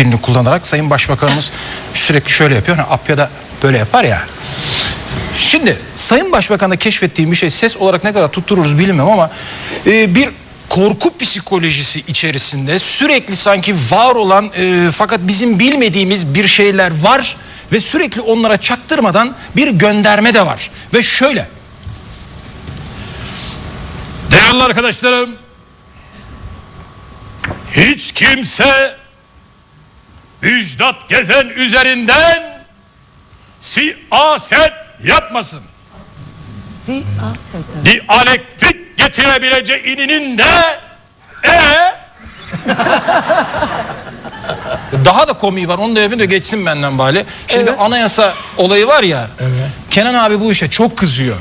dilini kullanarak Sayın Başbakanımız sürekli şöyle yapıyor. Hani Apya'da böyle yapar ya. Şimdi Sayın Başbakan'da keşfettiğim bir şey ses olarak ne kadar tuttururuz bilmem ama e, bir korku psikolojisi içerisinde sürekli sanki var olan e, fakat bizim bilmediğimiz bir şeyler var ve sürekli onlara çaktırmadan bir gönderme de var. Ve şöyle Değerli arkadaşlarım, hiç kimse Müjdat Gezen üzerinden siyaset yapmasın. Siyaset. Diyalektik getirebileceğinin de e Daha da komiği var. Onu da da geçsin benden bari. Şimdi Evet. anayasa olayı var ya. Kenan abi bu işe çok kızıyor.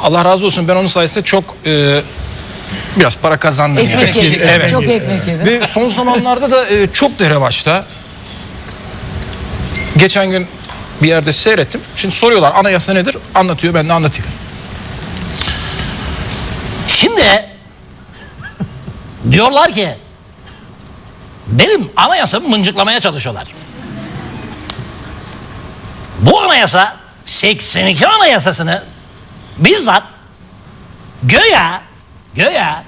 Allah razı olsun ben onun sayesinde çok e, biraz para kazandım Ekmek yani. yedik. Evet. Çok ekmek yedik. Ve son zamanlarda da e, çok da revaçta. Geçen gün bir yerde seyrettim. Şimdi soruyorlar anayasa nedir? Anlatıyor ben de anlatayım. Şimdi diyorlar ki benim anayasamı mıncıklamaya çalışıyorlar. Bu anayasa 82 anayasasını bizzat göya göya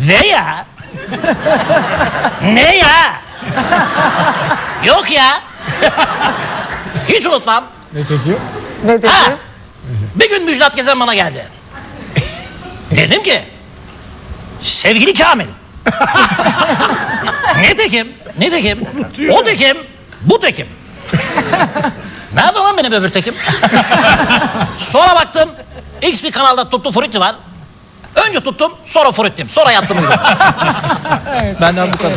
veya ne ya yok ya hiç unutmam Ne dedi? Ha, bir gün Müjdat Gezen bana geldi. Dedim ki sevgili Kamil. ne tekim? Ne tekim? O tekim, bu tekim. Nerede lan benim öbür tekim? sonra baktım X bir kanalda tuttu Frutti var. Önce tuttum sonra Frutti'm. Sonra yattım. Benden bu kadar.